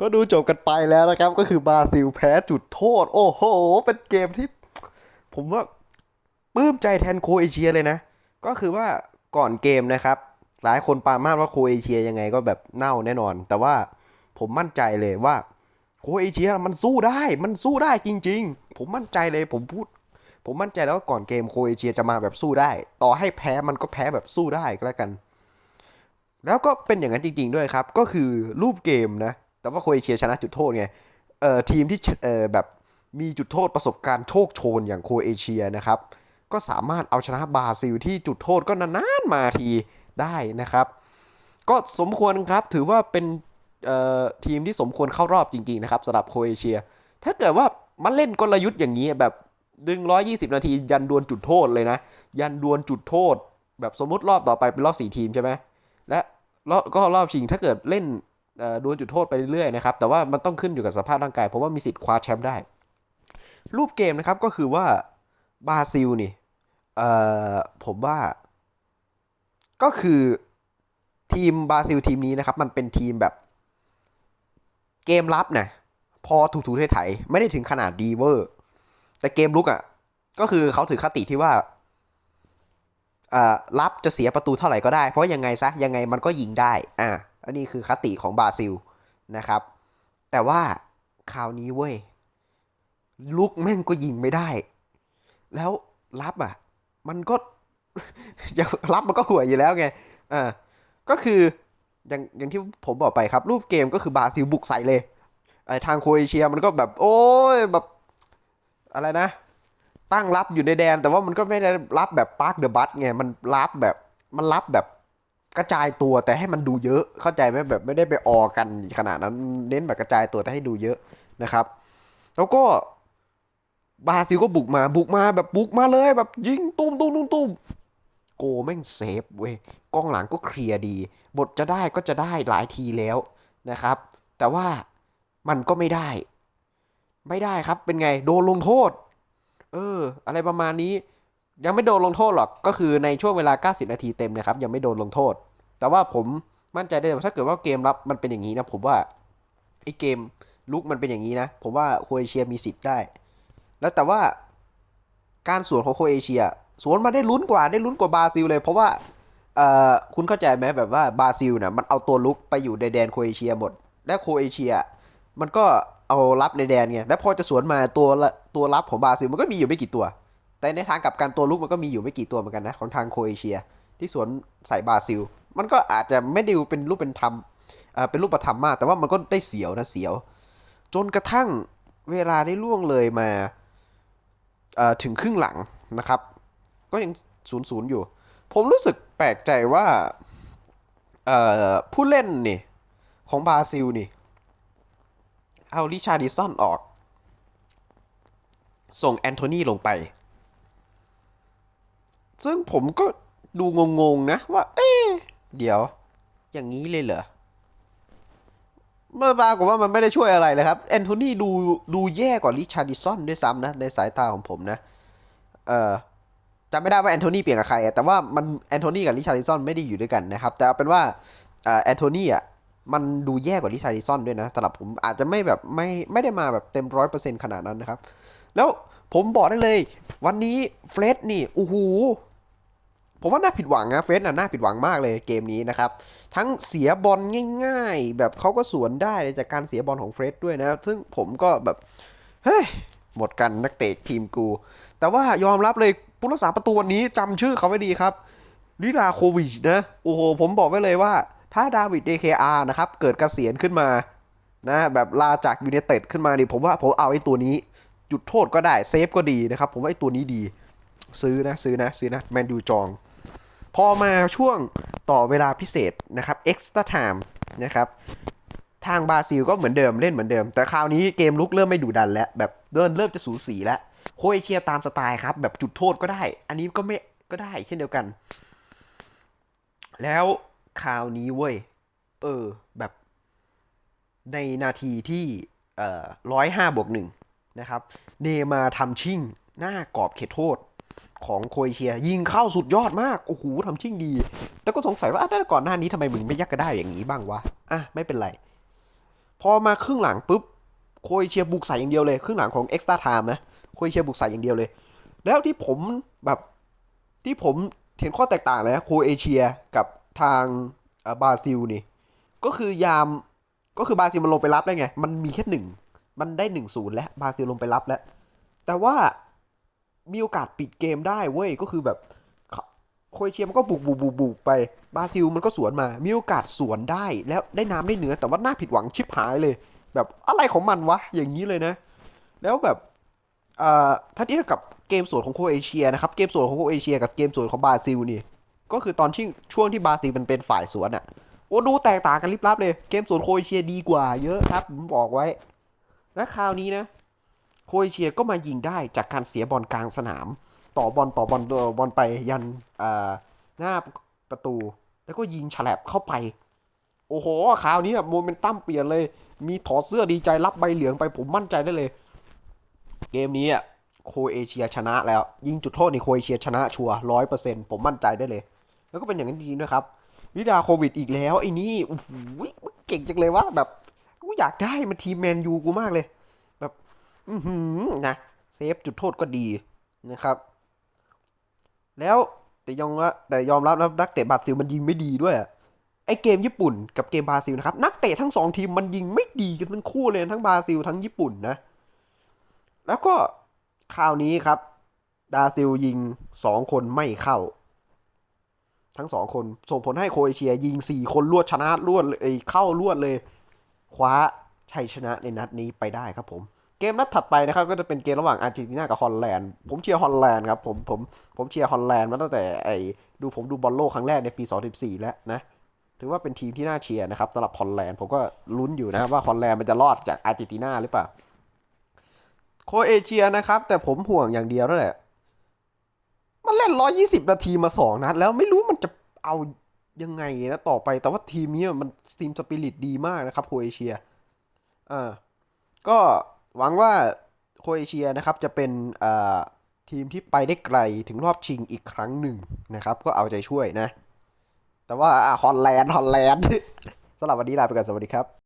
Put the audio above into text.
ก็ดูจบกันไปแล้วนะครับ ก็คือบราซิลแพ้จุดโทษ โอ้โห เป็นเกมที่ ผมว่าปลื้มใจแทนโคเอเชียเลยนะ ก็คือว่าก่อนเกมนะครับ หลายคนปามาสว่าโคเอเชียยังไงก็แบบเน่าแน่นอน แต่ว่าผมมั่นใจเลยว่าโคเอเชียมันสู้ได้ มันสู้ได้จริง ๆ ผมมั่นใจเลยผมพูด ผมมั่นใจแล้วว่าก่อนเกมโคเอเชียจะมาแบบสู้ได้ ต่อให้แพ้มันก็แพ้แบบสู้ได้ก็แล้วกัน แล้วก็เป็นอย่างนั้นจริง ๆ ด้วยครับ ก็คือรูปเกมนะ แต่ว่าโครเอเชียชนะจุดโทษไงเอ่อทีมที่เอ่อแบบมีจุดโทษประสบการณ์โชคโชนอย่างโครเอเชียนะครับ ก็สามารถเอาชนะบราซิลที่จุดโทษก็นานๆมาทีได้นะครับ ก็สมควรครับถือว่าเป็นเอ่อทีมที่สมควรเข้ารอบจริงๆนะครับสำหรับโครเอเชีย ถ้าเกิดว่ามันเล่นกลยุทธ์อย่างนี้แบบดึง 120 นาที ยันดวลจุดโทษเลยนะ ยันดวลจุดโทษ แบบสมมติรอบต่อไปเป็นรอบ 4 ทีมใช่ไหมและรอบก็รอบชิงถ้าเกิดเล่น ดวลจุดโทษไปเรื่อยๆนะครับแต่ว่ามันต้องขึ้นอยู่กับสภาพร่างกาย เพราะว่ามีสิทธิ์คว้าแชมป์ได้ รูปเกมนะครับก็คือว่าบราซิลนี่เอ่อผมว่า ก็คือทีมบราซิลทีมนี้นะครับ มันเป็นทีมแบบเกมรับนะพอถูๆไถๆไม่ได้ถึงขนาดดีเวอร์ แต่เกมลุกอะ่ะ ก็คือเขาถือคติที่ว่าอ่รับจะเสียประตูเท่าไหร่ก็ได้ เพราะยังไงซะยังไงมันก็ยิงได้ อะ อันนี้คือคติของบราซิลนะครับ แต่ว่าคราวนี้เว้ยลุกแม่งก็ยิงไม่ได้ แล้วรับอะ มันก็อย่างรับมันก็ห่วยอยู่แล้วไงอ่าก็คืออย่างอย่างที่ผมบอกไปครับ รูปเกมก็คือบราซิลบุกใส่เลยไอ้ทางโครเอเชียมันก็แบบ โอ้ยแบบอะไรนะ ตั้งรับอยู่ในแดน แต่ว่ามันก็ไม่ได้รับแบบปาร์คเดอะบัตไงมันรับแบบมันรับแบบ กระจายตัวแต่ให้มันดูเยอะ เข้าใจไหมแบบไม่ได้ไปออกันขนาดนั้นเน้นแบบกระจายตัวแต่ให้ดูเยอะนะครับ แล้วก็บราซิลก็บุกมาบุกมาแบบบุกมาเลยแบบยิงตุ้มตุ้มตุ้มตุ้มโกแม่งเซฟเว้ยกองหลังก็เคลียร์ดี บทจะได้ก็จะได้หลายทีแล้วนะครับ แต่ว่ามันก็ไม่ได้ ไม่ได้ครับเป็นไงโดนลงโทษ เออ อะไรประมาณนี้ ยังไม่โดนลงโทษหรอกก็คือในช่วงเวลา 90 นาทีเต็มนะครับ ยังไม่โดนลงโทษ แต่ว่าผมมั่นใจได้ว่าถ้าเกิดว่าเกมรับมันเป็นอย่างนี้นะ ผมว่าไอ้เกมลุกมันเป็นอย่างนี้นะ ผมว่าโคเอเชียมีสิทธิ์ได้ แล้วแต่ว่าการสวนของโคเอเชีย สวนมาได้ลุ้นกว่าได้ลุ้นกว่าบราซิลเลย เพราะว่าเอ่อคุณเข้าใจไหมแบบว่าบราซิลนะมันเอาตัวลุกไปอยู่ในแดนโคเอเชียหมด และโคเอเชีย มันก็เอารับในแดนไงแล้วพอจะสวนมาตัวละตัวรับของบราซิลมันก็มีอยู่ไม่กี่ตัว แต่ในทางกลับการตัวลุกมันก็มีอยู่ไม่กี่ตัวเหมือนกันนะของทางโคเอเชีย ที่สวนใส่บราซิล มันก็อาจจะไม่ได้เป็นรูปเป็นธรรมเอ่อเป็นรูปธรรมมาก แต่ว่ามันก็ได้เสียวนะเสียว จนกระทั่งเวลาได้ล่วงเลยมาอ่อถึงครึ่งหลังนะครับ ก็ยังศูนย์ศูนย์อยู่ ผมรู้สึกแปลกใจว่าอ่อผู้เล่นนี่ของบราซิลนี่ เอาริชาร์ดิสันออก ส่งแอนโทนีลงไป ซึ่งผมก็ดูงงๆนะว่า เอ๊ะ เดี๋ยว อย่างนี้เลยเหรอเมื่อปรากฏว่ามันไม่ได้ช่วยอะไรเลยครับแอนโทนีดูดูแย่กว่าริชาร์ดิสันด้วยซ้ำนะในสายตาของผมนะ เอ่อจำไม่ได้ว่าแอนโทนีเปลี่ยนกับใคร แต่ว่ามันแอนโทนีกับริชาร์ดิสันไม่ได้อยู่ด้วยกันนะครับ แต่เอาเป็นว่าแอนโทนีอะมันดูแย่กว่าริชาร์ดิสันด้วยนะสำหรับผมอาจจะไม่แบบไม่ไม่ได้มาแบบเต็มร้อยเปอร์เซ็นต์ขนาดนั้นนะครับ แล้วผมบอกได้เลย วันนี้เฟรดนี่โอ้โห ผมว่าน่าผิดหวังนะเฟรดน่ะน่าผิดหวังมากเลยเกมนี้นะครับ ทั้งเสียบอลง่าย ๆ แบบเขาก็สวนได้จากการเสียบอลของเฟรดด้วยนะ ซึ่งผมก็แบบ เฮ้ย หมดกันนักเตะทีมกู แต่ว่ายอมรับเลยผู้รักษาประตูวันนี้จำชื่อเขาไว้ดีครับลิลาโควิชนะ โอ้โห ผมบอกไว้เลยว่า ถ้าดาวิดเดเคอาร์นะครับ เกิดกเกษียณขึ้นมานะแบบลาจากยูเนเต็ดขึ้นมาดิผมว่าผมเอาไอ้ตัวนี้ จุดโทษก็ได้เซฟก็ดีนะครับ ผมว่าไอ้ตัวนี้ดี ซื้อนะซื้อนะซื้อนะแมนดูจอง พอมาช่วงต่อเวลาพิเศษนะครับ extra time นะครับทางบราซิลก็เหมือนเดิมเล่นเหมือนเดิม แต่คราวนี้เกมลุกเริ่มไม่ดุดันแล้ว แบบเริ่มเริ่มจะสูสีแล้วโคเอเชียตามสไตล์ครับ แบบจุดโทษก็ได้ อันนี้ก็ไม่ก็ได้เช่นเดียวกัน แล้วคราวนี้เว้ย เออแบบในนาทีที่เอ่อร้อยห้าบวกหนึ่งนะครับ เนมาทำชิ่งหน้ากรอบเขตโทษ ของโครเชีย ยิงเข้าสุดยอดมาก โอ้โหทำชิ่งดี แต่ก็สงสัยว่าแต่ก่อนหน้านี้ทำไมมึงไม่ยักกระได้อย่างนี้บ้างวะ อะ ไม่เป็นไร พอมาครึ่งหลังปุ๊บโครเชียบุกใส่อย่างเดียวเลย ครึ่งหลังของเอ็กซ์ต้าไทม์นะโครเชียบุกใส่อย่างเดียวเลย แล้วที่ผมแบบที่ผมเห็นข้อแตกต่างเลยนะโคเอเชียกับทางอ่อบราซิลนี่ ก็คือยามก็คือบราซิลมันลงไปรับได้ไง มันมีแค่หนึ่ง มันได้หนึ่งศูนย์แล้วบราซิลลงไปรับแล้ว แต่ว่า มีโอกาสปิดเกมได้เว้ยก็คือแบบโครเอเชียมันก็บุกบุกบุกบุกไปบราซิลมันก็สวนมา มีโอกาสสวนได้แล้วได้น้ำได้เนื้อแต่ว่าหน่าผิดหวังชิบหายเลย แบบอะไรของมันวะอย่างนี้เลยนะ แล้วแบบถ้าเทียบกับเกมสวนของโคเอเชียนะครับเกมสวนของโคเอเชียกับเกมสวนของบราซิลนี่ก็คือตอนที่ช่วงที่บราซิลมันเป็นฝ่ายสวนอะโอ้ดูแตกต่างกันลิบลับเลย เกมสวนโคเอเชียดีกว่าเยอะครับผมบอกไว้และคราวนี้นะ โคเอเชียก็มายิงได้จากการเสียบอลกลางสนาม ต่อบอลต่อบอลบอลไปยันหน้าประตู แล้วก็ยิงฉลับเข้าไป โอ้โหคราวนี้โมเมนตัมเปลี่ยนเลย มีถอดเสื้อดีใจรับใบเหลืองไปผมมั่นใจได้เลย เกมนี้อะโคเอเชียชนะแล้ว ยิงจุดโทษในโคเอเชียชนะชัวร้อยเปอร์เซ็นต์ผมมั่นใจได้เลย แล้วก็เป็นอย่างนั้นจริงๆด้วยครับวิดาโควิดอีกแล้วไอ้นี่โอ้โหเก่งจังเลยวะแบบกูอยากได้มันทีมแมนยูกูมากเลย อือหือนะเซฟจุดโทษก็ดีนะครับ แล้วแต่ยอมรับแต่ยอมรับนะนักเตะบราซิลมันยิงไม่ดีด้วยไอเกมญี่ปุ่นกับเกมบราซิลนะครับ นักเตะทั้งสองทีมมันยิงไม่ดีกันทั้งคู่เลยทั้งบราซิลทั้งญี่ปุ่นนะ แล้วก็คราวนี้ครับบราซิลยิงสองคนไม่เข้า ทั้งสองคนส่งผลให้โคเอเชีย ยิงสี่คนรวดชนะรวดเลยเอ้ยเข้ารวดเลย คว้าชัยชนะในนัดนี้ไปได้ครับผม เกมนัดถัดไปนะครับก็จะเป็นเกมระหว่างอาร์เจนตินากับฮอลแลนด์ผมเชียร์ฮอลแลนด์ครับผมผมผมเชียร์ฮอลแลนด์มาตั้งแต่ไอดูผมดูบอลโลกครั้งแรกในปี 2014 แล้วนะถือว่าเป็นทีมที่น่าเชียร์นะครับสำหรับฮอลแลนด์ผมก็ลุ้นอยู่นะครับว่าฮอลแลนด์มันจะรอดจากอาร์เจนตินาหรือเปล่าโคเอเชียนะครับ แต่ผมห่วงอย่างเดียวนั่นแหละมันเล่น 120 นาทีมาสองนัดแล้วไม่รู้มันจะเอายังไงนะต่อไปแต่ว่าทีมนี้มันทีมสปิริตดีมากนะครับโคเอเชียอ่าก็ หวังว่าโครเอเชียนะครับจะเป็นทีมที่ไปได้ไกลถึงรอบชิงอีกครั้งหนึ่งนะครับ ก็เอาใจช่วยนะ แต่ว่าฮอลแลนด์ฮอลแลนด์สำหรับวันนี้ลาไปก่อนสวัสดีครับ